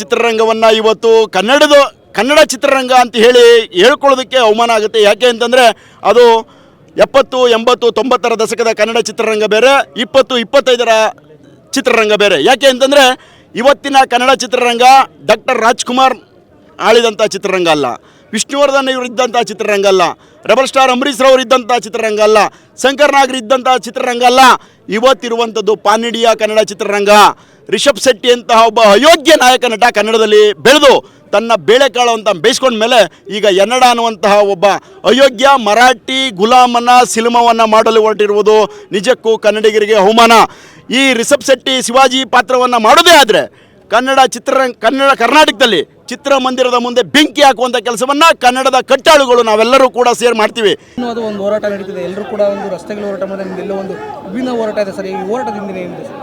ಚಿತ್ರರಂಗವನ್ನು ಇವತ್ತು ಕನ್ನಡದ ಕನ್ನಡ ಚಿತ್ರರಂಗ ಅಂತ ಹೇಳಿ ಹೇಳ್ಕೊಳ್ಳೋದಕ್ಕೆ ಅವಮಾನ ಆಗುತ್ತೆ. ಯಾಕೆ ಅಂತಂದರೆ ಅದು ಎಪ್ಪತ್ತು, ಎಂಬತ್ತು, ತೊಂಬತ್ತರ ದಶಕದ ಕನ್ನಡ ಚಿತ್ರರಂಗ ಬೇರೆ, ಇಪ್ಪತ್ತು, ಇಪ್ಪತ್ತೈದರ ಚಿತ್ರರಂಗ ಬೇರೆ. ಯಾಕೆ ಅಂತಂದರೆ ಇವತ್ತಿನ ಕನ್ನಡ ಚಿತ್ರರಂಗ ಡಾಕ್ಟರ್ ರಾಜ್ಕುಮಾರ್ ಆಳಿದಂಥ ಚಿತ್ರರಂಗ ಅಲ್ಲ. ವಿಷ್ಣುವರ್ಧನ್ ಇವರು ಇದ್ದಂಥ ಚಿತ್ರರಂಗ ಅಲ್ಲ. ರೆಬಲ್ ಸ್ಟಾರ್ ಅಂಬರೀಶ್ ರವರು ಇದ್ದಂಥ ಚಿತ್ರರಂಗ ಅಲ್ಲ. ಶಂಕರ್ ನಾಗರ್ ಇದ್ದಂಥ ಚಿತ್ರರಂಗ ಅಲ್ಲ. ಇವತ್ತಿರುವಂಥದ್ದು ಪಾನಿಡಿಯಾ ಕನ್ನಡ ಚಿತ್ರರಂಗ. ರಿಷಬ್ ಶೆಟ್ಟಿ ಅಂತಹ ಒಬ್ಬ ಅಯೋಗ್ಯ ನಾಯಕ ನಟ ಕನ್ನಡದಲ್ಲಿ ಬೆಳೆದು ತನ್ನ ಬೇಳೆಕಾಳು ಅಂತ ಬೇಯಿಸ್ಕೊಂಡ ಮೇಲೆ ಈಗ ಎನ್ನಡ ಅನ್ನುವಂತಹ ಒಬ್ಬ ಅಯೋಗ್ಯ ಮರಾಠಿ ಗುಲಾಮನ ಸಿನಿಮಾವನ್ನು ಮಾಡಲು ಹೊರಟಿರುವುದು ನಿಜಕ್ಕೂ ಕನ್ನಡಿಗರಿಗೆ ಅವಮಾನ. ಈ ರಿಷಬ್ ಶೆಟ್ಟಿ ಶಿವಾಜಿ ಪಾತ್ರವನ್ನು ಮಾಡೋದೇ ಆದರೆ ಕನ್ನಡ ಚಿತ್ರರಂಗ, ಕನ್ನಡ ಕರ್ನಾಟಕದಲ್ಲಿ ಚಿತ್ರಮಂದಿರದ ಮುಂದೆ ಬೆಂಕಿ ಹಾಕುವಂಥ ಕೆಲಸವನ್ನ ಕನ್ನಡದ ಕಟ್ಟಾಳುಗಳು ನಾವೆಲ್ಲರೂ ಕೂಡ ಸೇರ್ ಮಾಡ್ತೀವಿ. ಅದು ಒಂದು ಹೋರಾಟ ನಡೀತಿದೆ. ಎಲ್ಲರೂ ಕೂಡ ಒಂದು ರಸ್ತೆಗಳ ಹೋರಾಟ ಮಾಡಿದ್ರೆ ಎಲ್ಲೋ ಒಂದು ವಿಭಿನ್ನ ಹೋರಾಟ ಇದೆ ಸರ್. ಈ ಹೋರಾಟದಿಂದ ಏನಿದೆ ಸರ್?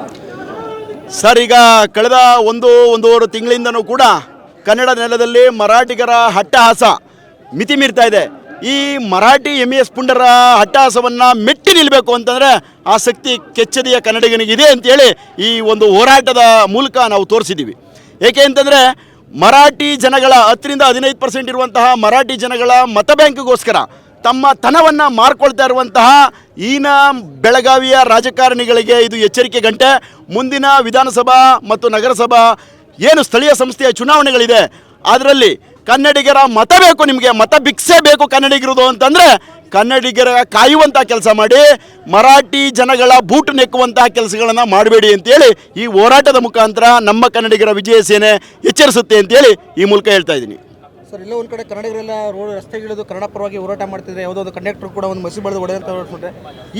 ಸರ್ ಈಗ ಕಳೆದ ಒಂದು ಒಂದೂವರೆ ತಿಂಗಳಿಂದನೂ ಕೂಡ ಕನ್ನಡ ನೆಲದಲ್ಲಿ ಮರಾಠಿಗರ ಹಟ್ಟಹಾಸ ಮಿತಿ ಮೀರ್ತಾ ಇದೆ. ಈ ಮರಾಠಿ ಎಂ ಎಸ್ ಪುಂಡರ ಹಟ್ಟಹಾಸವನ್ನು ಮೆಟ್ಟಿ ನಿಲ್ಲಬೇಕು ಅಂತಂದರೆ ಆ ಶಕ್ತಿ ಕೆಚ್ಚದೆಯ ಕನ್ನಡಿಗನಿಗಿದೆ ಅಂತೇಳಿ ಈ ಒಂದು ಹೋರಾಟದ ಮೂಲಕ ನಾವು ತೋರಿಸಿದ್ದೀವಿ. ಏಕೆ ಅಂತಂದರೆ ಮರಾಠಿ ಜನಗಳ ಹತ್ತರಿಂದ ಹದಿನೈದು ಪರ್ಸೆಂಟ್ ಇರುವಂತಹ ಮರಾಠಿ ಜನಗಳ ಮತ ಬ್ಯಾಂಕ್ಗೋಸ್ಕರ ತಮ್ಮ ತನವನ್ನು ಮಾರ್ಕೊಳ್ತಾ ಇರುವಂತಹ ಈನ ಬೆಳಗಾವಿಯ ರಾಜಕಾರಣಿಗಳಿಗೆ ಇದು ಎಚ್ಚರಿಕೆ ಗಂಟೆ. ಮುಂದಿನ ವಿಧಾನಸಭಾ ಮತ್ತು ನಗರಸಭಾ ಏನು ಸ್ಥಳೀಯ ಸಂಸ್ಥೆಯ ಚುನಾವಣೆಗಳಿದೆ, ಅದರಲ್ಲಿ ಕನ್ನಡಿಗರ ಮತ ಬೇಕು, ನಿಮಗೆ ಮತ ಭಿಕ್ಷೆ ಬೇಕು ಕನ್ನಡಿಗರದು ಅಂತಂದರೆ ಕನ್ನಡಿಗರ ಕಾಯುವಂಥ ಕೆಲಸ ಮಾಡಿ ಮರಾಠಿ ಜನಗಳ ಬೂಟು ನೆಕ್ಕುವಂತಹ ಕೆಲಸಗಳನ್ನು ಮಾಡಬೇಡಿ ಅಂತೇಳಿ ಈ ಹೋರಾಟದ ಮುಖಾಂತರ ನಮ್ಮ ಕನ್ನಡಿಗರ ವಿಜಯ ಸೇನೆ ಎಚ್ಚರಿಸುತ್ತೆ ಅಂತೇಳಿ ಈ ಮೂಲಕ ಹೇಳ್ತಾ ಇದ್ದೀನಿ. ಸರ್ ಇಲ್ಲ ಒಂದು ಕಡೆ ಕನ್ನಡಿಗರೆಲ್ಲ ರೋಡ್ ರಸ್ತೆಗಿಳಿದು ಕನ್ನಡ ಪರವಾಗಿ ಹೋರಾಟ ಮಾಡ್ತಿದ್ರೆ ಯಾವುದೋ ಒಂದು ಕಂಡಕ್ಟರ್ ಕೂಡ ಒಂದು ಮಸಿ ಬಳಿದು ಹೊಡೆದಂತ ಹೊರಟ್ಬಿಟ್ರೆ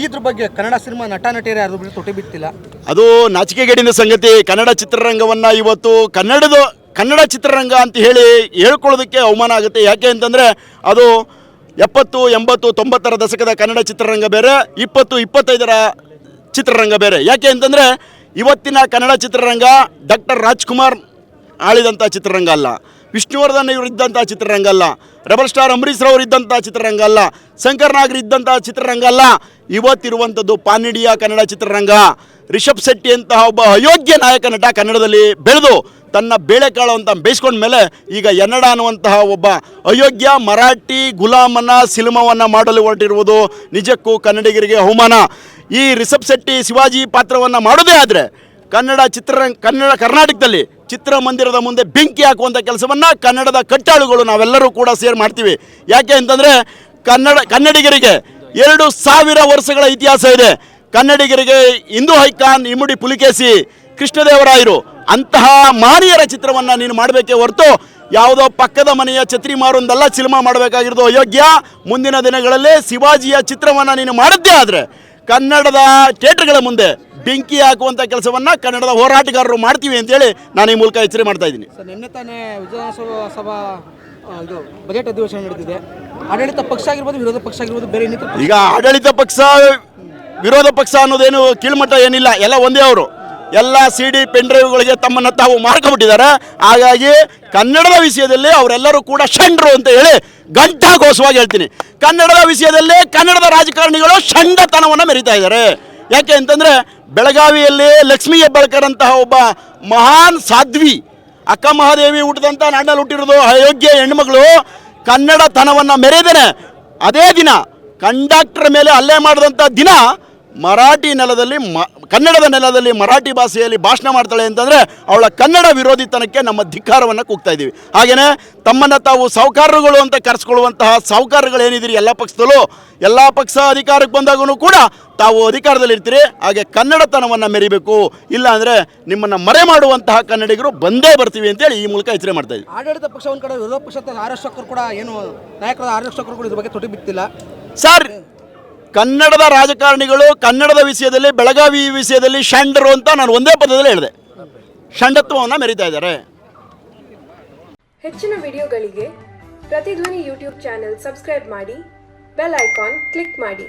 ಇದ್ರ ಬಗ್ಗೆ ಕನ್ನಡ ಸಿನಿಮಾ ನಟ ನಟಿಯರು ಯಾರು ಬಿಟ್ಟು ತೊಟ್ಟಿ ಬಿಟ್ಟಿಲ್ಲ ಅದು ನಾಚಿಕೆಗೇಡಿನ ಸಂಗತಿ ಕನ್ನಡ ಚಿತ್ರರಂಗವನ್ನು ಇವತ್ತು ಕನ್ನಡದ ಕನ್ನಡ ಚಿತ್ರರಂಗ ಅಂತ ಹೇಳಿ ಹೇಳ್ಕೊಳ್ಳೋದಕ್ಕೆ ಅವಮಾನ ಆಗುತ್ತೆ. ಯಾಕೆ ಅಂತಂದರೆ ಅದು ಎಪ್ಪತ್ತು, ಎಂಬತ್ತು, ತೊಂಬತ್ತರ ದಶಕದ ಕನ್ನಡ ಚಿತ್ರರಂಗ ಬೇರೆ, ಇಪ್ಪತ್ತು, ಇಪ್ಪತ್ತೈದರ ಚಿತ್ರರಂಗ ಬೇರೆ. ಯಾಕೆ ಅಂತಂದರೆ ಇವತ್ತಿನ ಕನ್ನಡ ಚಿತ್ರರಂಗ ಡಾಕ್ಟರ್ ರಾಜ್ಕುಮಾರ್ ಆಳಿದಂಥ ಚಿತ್ರರಂಗ ಅಲ್ಲ. ವಿಷ್ಣುವರ್ಧನ್ ಇವರು ಇದ್ದಂಥ ಚಿತ್ರರಂಗ ಅಲ್ಲ. ರೆಬಲ್ ಸ್ಟಾರ್ ಅಂಬರೀಶ್ ರವರು ಇದ್ದಂಥ ಚಿತ್ರರಂಗ ಅಲ್ಲ. ಶಂಕರ್ ನಾಗರ್ ಇದ್ದಂಥ ಚಿತ್ರರಂಗ ಅಲ್ಲ. ಇವತ್ತಿರುವಂಥದ್ದು ಪಾನಿಡಿಯ ಕನ್ನಡ ಚಿತ್ರರಂಗ. ರಿಷಬ್ ಶೆಟ್ಟಿ ಅಂತಹ ಒಬ್ಬ ಅಯೋಗ್ಯ ನಾಯಕ ನಟ ಕನ್ನಡದಲ್ಲಿ ಬೆಳೆದು ತನ್ನ ಬೇಳೆಕಾಳು ಅಂತ ಬೇಯಿಸ್ಕೊಂಡ ಮೇಲೆ ಈಗ ಎನ್ನಡ ಅನ್ನುವಂತಹ ಒಬ್ಬ ಅಯೋಗ್ಯ ಮರಾಠಿ ಗುಲಾಮನ ಸಿನಿಮಾವನ್ನು ಮಾಡಲು ಹೊರಟಿರುವುದು ನಿಜಕ್ಕೂ ಕನ್ನಡಿಗರಿಗೆ ಅವಮಾನ. ಈ ರಿಷಬ್ ಶೆಟ್ಟಿ ಶಿವಾಜಿ ಪಾತ್ರವನ್ನು ಮಾಡೋದೇ ಆದರೆ ಕನ್ನಡ ಚಿತ್ರ ಕನ್ನಡ ಕರ್ನಾಟಕದಲ್ಲಿ ಚಿತ್ರಮಂದಿರದ ಮುಂದೆ ಬೆಂಕಿ ಹಾಕುವಂಥ ಕೆಲಸವನ್ನು ಕನ್ನಡದ ಕಟ್ಟಾಳುಗಳು ನಾವೆಲ್ಲರೂ ಕೂಡ ಸೇರ್ ಮಾಡ್ತೀವಿ. ಯಾಕೆ ಅಂತಂದರೆ ಕನ್ನಡ ಕನ್ನಡಿಗರಿಗೆ ಎರಡು ಸಾವಿರ ವರ್ಷಗಳ ಇತಿಹಾಸ ಇದೆ. ಕನ್ನಡಿಗರಿಗೆ ಹಿಂದೂ ಹೈಕಾನ್ ಇಮ್ಮುಡಿ ಪುಲಿಕೇಸಿ ಕೃಷ್ಣದೇವರಾಯರು ಅಂತಹ ಮಾನಿಯರ ಚಿತ್ರವನ್ನು ನೀನು ಮಾಡಬೇಕೇ ಹೊರತು ಯಾವುದೋ ಪಕ್ಕದ ಮನೆಯ ಛತ್ರಿ ಮಾರೊಂದಲ್ಲ ಸಿನಿಮಾ ಮಾಡಬೇಕಾಗಿರೋದು ಅಯೋಗ್ಯ. ಮುಂದಿನ ದಿನಗಳಲ್ಲಿ ಶಿವಾಜಿಯ ಚಿತ್ರವನ್ನು ನೀನು ಮಾಡಿದ್ದೇ ಆದರೆ ಕನ್ನಡದ ಥಿಯೇಟರ್ಗಳ ಮುಂದೆ ಬೆಂಕಿ ಹಾಕುವಂಥ ಕೆಲಸವನ್ನು ಕನ್ನಡದ ಹೋರಾಟಗಾರರು ಮಾಡ್ತೀವಿ ಅಂತೇಳಿ ನಾನು ಈ ಮೂಲಕ ಎಚ್ಚರಿ ಮಾಡ್ತಾ ಇದ್ದೀನಿ. ನಿನ್ನೆ ತಾನೇ ವಿಧಾನಸಭಾ ಸಭಾ ಇದು ಬಜೆಟ್ ಅಧಿವೇಶನ ನಡೆದಿದೆ. ಆಡಳಿತ ಪಕ್ಷ ಆಗಿರ್ಬೋದು ವಿರೋಧ ಪಕ್ಷ ಆಗಿರ್ಬೋದು ಬೇರೆ ಈಗ ಆಡಳಿತ ಪಕ್ಷ ವಿರೋಧ ಪಕ್ಷ ಅನ್ನೋದೇನು ಕೀಳ್ಮಟ್ಟ ಏನಿಲ್ಲ, ಎಲ್ಲ ಒಂದೇ ಅವರು. ಎಲ್ಲ ಸಿ ಡಿ ಪೆನ್ ಡ್ರೈವ್ಗಳಿಗೆ ತಮ್ಮನ್ನು ತಾವು ಮಾರ್ಕೊಂಡ್ಬಿಟ್ಟಿದ್ದಾರೆ. ಹಾಗಾಗಿ ಕನ್ನಡದ ವಿಷಯದಲ್ಲಿ ಅವರೆಲ್ಲರೂ ಕೂಡ ಷಂಡ್ರು ಅಂತ ಹೇಳಿ ಘಂಟಾಘೋಷವಾಗಿ ಹೇಳ್ತೀನಿ. ಕನ್ನಡದ ವಿಷಯದಲ್ಲಿ ಕನ್ನಡದ ರಾಜಕಾರಣಿಗಳು ಷಂಡತನವನ್ನು ಮೆರಿತಾ ಇದ್ದಾರೆ. ಯಾಕೆ ಅಂತಂದರೆ ಬೆಳಗಾವಿಯಲ್ಲಿ ಲಕ್ಷ್ಮೀ ಹೆಬ್ಬಾಳ್ಕರ್ ಅಂತಹ ಒಬ್ಬ ಮಹಾನ್ ಸಾಧ್ವಿ, ಅಕ್ಕ ಮಹಾದೇವಿ ಹುಟ್ಟಿದಂಥ ನಾಡಲ್ಲಿ ಹುಟ್ಟಿರೋದು ಅಯೋಗ್ಯ ಹೆಣ್ಮಗಳು, ಕನ್ನಡತನವನ್ನು ಮೆರೆದೇನೆ. ಅದೇ ದಿನ ಕಂಡಕ್ಟರ್ ಮೇಲೆ ಹಲ್ಲೆ ಮಾಡಿದಂಥ ದಿನ ಮರಾಠಿ ನೆಲದಲ್ಲಿ ಮ ಕನ್ನಡದ ನೆಲದಲ್ಲಿ ಮರಾಠಿ ಭಾಷೆಯಲ್ಲಿ ಭಾಷಣ ಮಾಡ್ತಾಳೆ ಅಂತಂದರೆ ಅವಳ ಕನ್ನಡ ವಿರೋಧಿತನಕ್ಕೆ ನಮ್ಮ ಧಿಕ್ಕಾರವನ್ನು ಕೂಗ್ತಾ ಇದ್ದೀವಿ. ಹಾಗೆಯೇ ತಮ್ಮನ್ನು ತಾವು ಸಾಹುಕಾರರುಗಳು ಅಂತ ಕರೆಸ್ಕೊಳ್ಳುವಂತಹ ಸಾಹುಕಾರರುಗಳು ಏನಿದ್ದೀರಿ ಎಲ್ಲ ಪಕ್ಷದಲ್ಲೂ ಎಲ್ಲ ಪಕ್ಷ ಅಧಿಕಾರಕ್ಕೆ ಬಂದಾಗೂ ಕೂಡ ತಾವು ಅಧಿಕಾರದಲ್ಲಿ ಇರ್ತೀರಿ. ಹಾಗೆ ಕನ್ನಡತನವನ್ನು ಮೆರಿಬೇಕು ಇಲ್ಲ ಅಂದರೆ ನಿಮ್ಮನ್ನು ಮರೆ ಮಾಡುವಂತಹ ಕನ್ನಡಿಗರು ಬಂದೇ ಬರ್ತೀವಿ ಅಂತೇಳಿ ಈ ಮೂಲಕ ಎಚ್ಚರಿ ಮಾಡ್ತಾ ಇದ್ದೀವಿ. ಆಡಳಿತ ಪಕ್ಷ ಒಂದು ಕಡೆ ವಿರೋಧ ಪಕ್ಷ ಆರಕ್ಷಕರು ಕೂಡ ಏನು ನಾಯಕರ ಆರಕ್ಷಕರು ಕೂಡ ಇದ್ರ ಬಗ್ಗೆ ತೊಟ್ಟಿ ಬಿತ್ತಿಲ್ಲ. ಸರ್ ಕನ್ನಡದ ರಾಜಕಾರಣಿಗಳು ಕನ್ನಡದ ವಿಷಯದಲ್ಲಿ, ಬೆಳಗಾವಿ ವಿಷಯದಲ್ಲಿ ಷಂಡರು ಅಂತ ನಾನು ಒಂದೇ ಪದದಲ್ಲಿ ಹೇಳಿದೆ. ಷಂಡತ್ವವನ್ನು ಮೆರಿತಾ ಇದ್ದಾರೆ. ಹೆಚ್ಚಿನ ವಿಡಿಯೋಗಳಿಗೆ ಪ್ರತಿಧ್ವನಿ ಯೂಟ್ಯೂಬ್ ಚಾನೆಲ್ ಸಬ್ಸ್ಕ್ರೈಬ್ ಮಾಡಿ, ಬೆಲ್ ಐಕಾನ್ ಕ್ಲಿಕ್ ಮಾಡಿ.